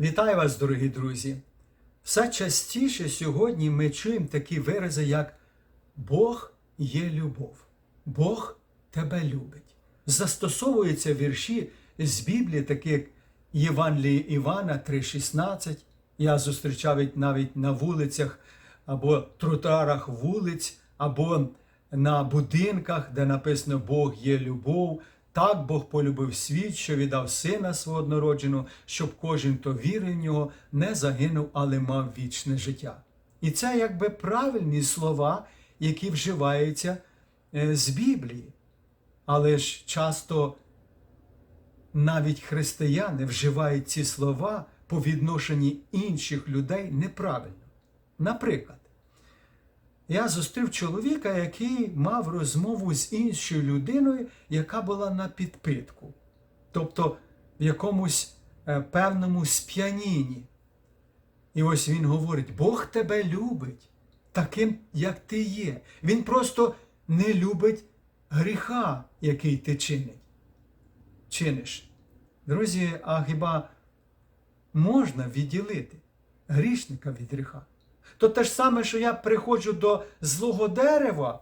Вітаю вас, дорогі друзі! Все частіше сьогодні ми чуємо такі вирази, як Бог є любов, Бог тебе любить. Застосовуються вірші з Біблії, такі як Євангелії Івана 3,16. Я зустрічав навіть на вулицях або тротуарах вулиць, або на будинках, де написано Бог є любов. Так Бог полюбив світ, що віддав сина свого однородженого, щоб кожен, хто вірив в нього, не загинув, але мав вічне життя. І це якби правильні слова, які вживаються е, з Біблії. Але ж часто навіть християни вживають ці слова по відношенні інших людей неправильно. Наприклад, я зустрів чоловіка, який мав розмову з іншою людиною, яка була на підпитку, тобто в якомусь е, певному сп'янінні. І ось він говорить: Бог тебе любить таким, як ти є. Він просто не любить гріха, який ти чинить. чиниш. Друзі, а хіба можна відділити грішника від гріха? То те ж саме, що я приходжу до злого дерева,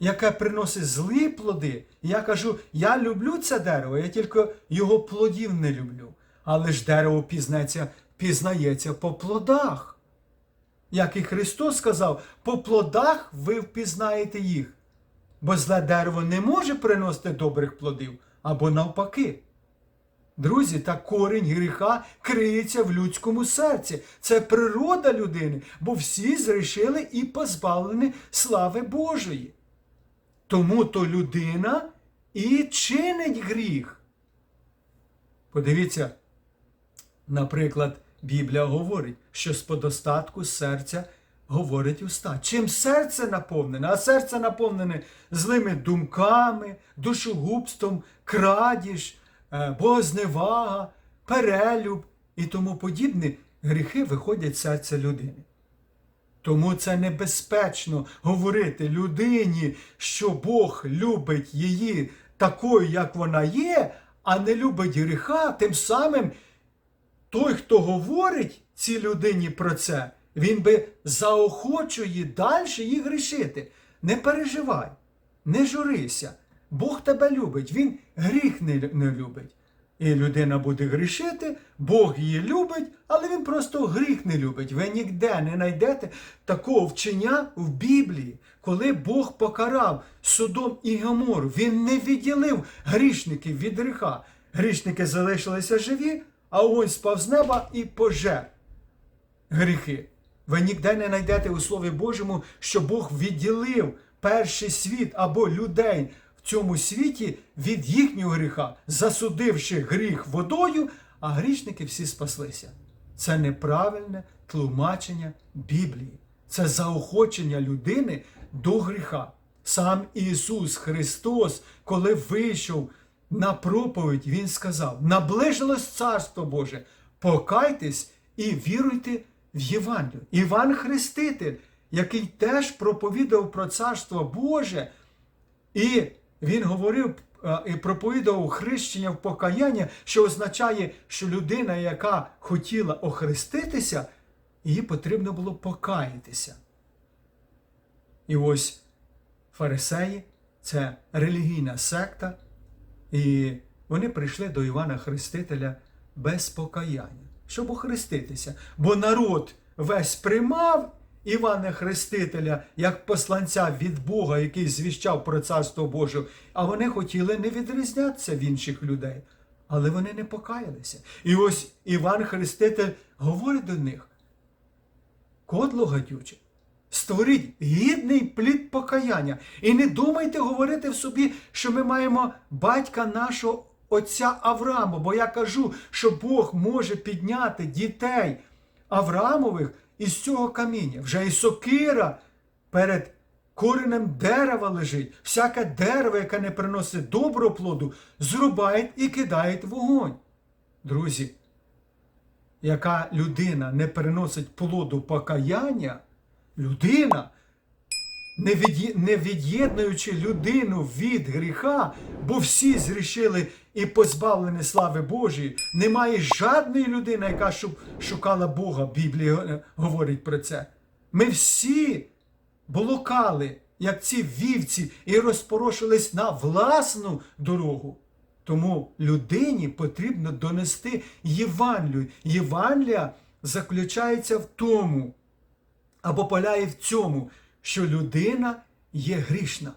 яке приносить злі плоди, і я кажу, я люблю це дерево, я тільки його плодів не люблю. Але ж дерево пізнається, пізнається по плодах. Як і Христос сказав, по плодах ви впізнаєте їх. Бо зле дерево не може приносити добрих плодів або навпаки. Друзі, та корінь гріха криється в людському серці. Це природа людини, бо всі зрішили і позбавлені слави Божої. Тому то людина і чинить гріх. Подивіться, наприклад, Біблія говорить, що з подостатку серця говорить уста. Чим серце наповнене, а серце наповнене злими думками, душогубством, крадіж, богозневага, перелюб і тому подібні гріхи виходять з серця людини. Тому це небезпечно говорити людині, що Бог любить її такою, як вона є, а не любить гріха, тим самим той, хто говорить цій людині про це, він би заохочує далі її грішити. Не переживай, не журися. Бог тебе любить, Він гріх не, не любить. І людина буде грішити, Бог її любить, але він просто гріх не любить. Ви ніде не знайдете такого вчення в Біблії, коли Бог покарав Содом і Гомору. Він не відділив грішників від гріха. Грішники залишилися живі, а огонь спав з неба і пожер гріхи. Ви ніде не знайдете у Слові Божому, що Бог відділив перший світ або людей в цьому світі від їхнього гріха, засудивши гріх водою, а грішники всі спаслися. Це неправильне тлумачення Біблії. Це заохочення людини до гріха. Сам Ісус Христос, коли вийшов на проповідь, Він сказав: наближилось Царство Боже, покайтесь і віруйте в Євангелію. Іван Хреститель, який теж проповідав про Царство Боже, і він говорив е, і проповідував хрещення в покаяння, що означає, що людина, яка хотіла охреститися, їй потрібно було покаятися. І ось фарисеї це релігійна секта, і вони прийшли до Івана Хрестителя без покаяння, щоб охреститися. Бо народ весь приймав Івана Хрестителя як посланця від Бога, який звіщав про Царство Боже, а вони хотіли не відрізнятися в інших людей, але вони не покаялися. І ось Іван Хреститель говорить до них: кодло гадюче, створіть гідний плід покаяння. І не думайте говорити в собі, що ми маємо батька нашого отця Авраама, бо я кажу, що Бог може підняти дітей Авраамових із цього каміння. Вже і сокира перед коренем дерева лежить. Всяке дерево, яке не приносить доброго плоду, зрубають і кидають вогонь. Друзі, яка людина не приносить плоду покаяння, людина не, від'є- не від'єднуючи людину від гріха, бо всі зрішили і позбавлені слави Божої. Немає жодної людини, яка щоб шукала Бога. Біблія е, говорить про це. Ми всі блукали, як ці вівці, і розпорошились на власну дорогу. Тому людині потрібно донести Євангелію. Євангелія заключається в тому, або полягає в цьому, що людина є грішна.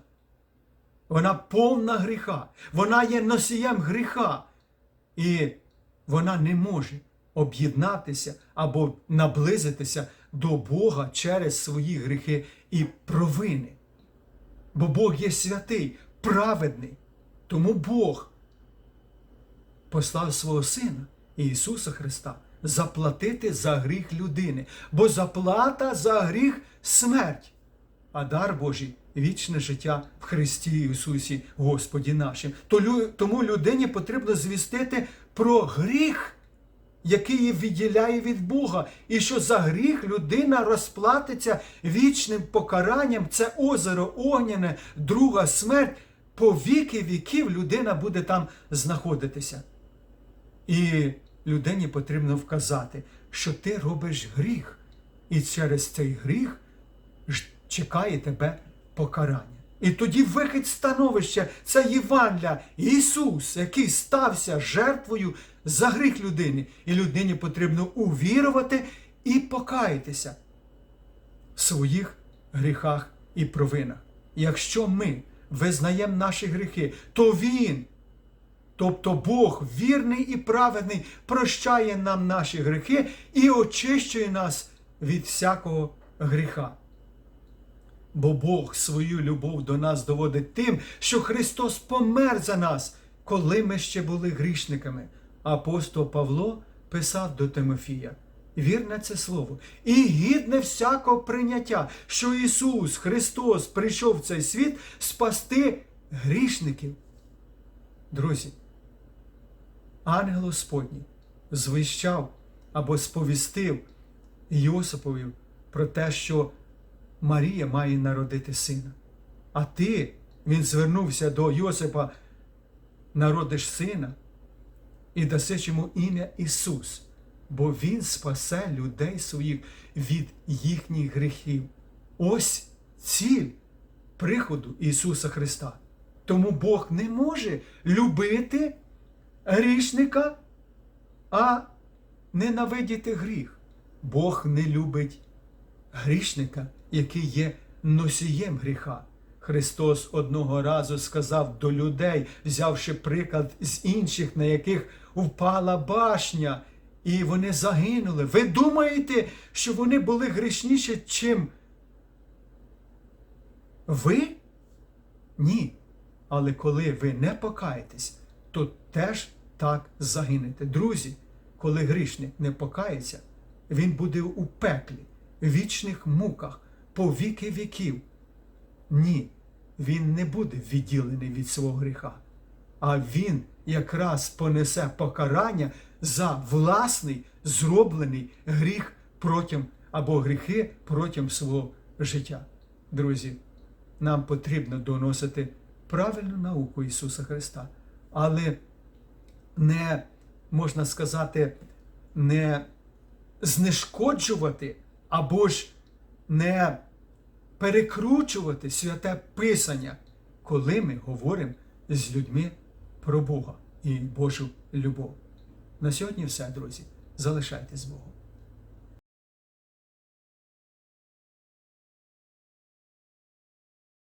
Вона повна гріха, вона є носієм гріха. І вона не може об'єднатися або наблизитися до Бога через свої гріхи і провини. Бо Бог є святий, праведний. Тому Бог послав свого Сина Ісуса Христа заплатити за гріх людини, бо заплата за гріх смерть, а дар Божий вічне життя в Христі Ісусі Господі нашим. Тому людині потрібно звістити про гріх, який її відділяє від Бога, і що за гріх людина розплатиться вічним покаранням. Це озеро огняне, друга смерть. По віки віків людина буде там знаходитися. І людині потрібно вказати, що ти робиш гріх, і через цей гріх чекає тебе покарання. І тоді вихід становища це Євангелія, Ісус, який стався жертвою за гріх людини. І людині потрібно увірувати і покаятися в своїх гріхах і провинах. Якщо ми визнаємо наші гріхи, то Він, тобто Бог вірний і праведний, прощає нам наші гріхи і очищує нас від всякого гріха. Бо Бог свою любов до нас доводить тим, що Христос помер за нас, коли ми ще були грішниками. Апостол Павло писав до Тимофія. Вірне це слово, і гідне всякого прийняття, що Ісус Христос прийшов в цей світ спасти грішників. Друзі, ангел Господній звищав або сповістив Йосипові про те, що Марія має народити сина. А ти, він звернувся до Йосипа, народиш сина і дасиш йому ім'я Ісус, бо Він спасе людей своїх від їхніх гріхів. Ось ціль приходу Ісуса Христа. Тому Бог не може любити грішника, а ненавидіти гріх. Бог не любить грішника, який є носієм гріха. Христос одного разу сказав до людей, взявши приклад з інших, на яких впала башня, і вони загинули. Ви думаєте, що вони були грішніші, чим ви? Ні. Але коли ви не покаєтесь, то теж так загинете. Друзі, коли грішник не покається, він буде у пеклі, в вічних муках, по віки віків. Ні, він не буде відділений від свого гріха, а він якраз понесе покарання за власний зроблений гріх протягом або гріхи протягом свого життя. Друзі, нам потрібно доносити правильну науку Ісуса Христа, але не можна сказати, не знешкоджувати або ж не перекручувати святе Писання, коли ми говоримо з людьми про Бога і Божу любов. На сьогодні все, друзі. Залишайтесь з Богом.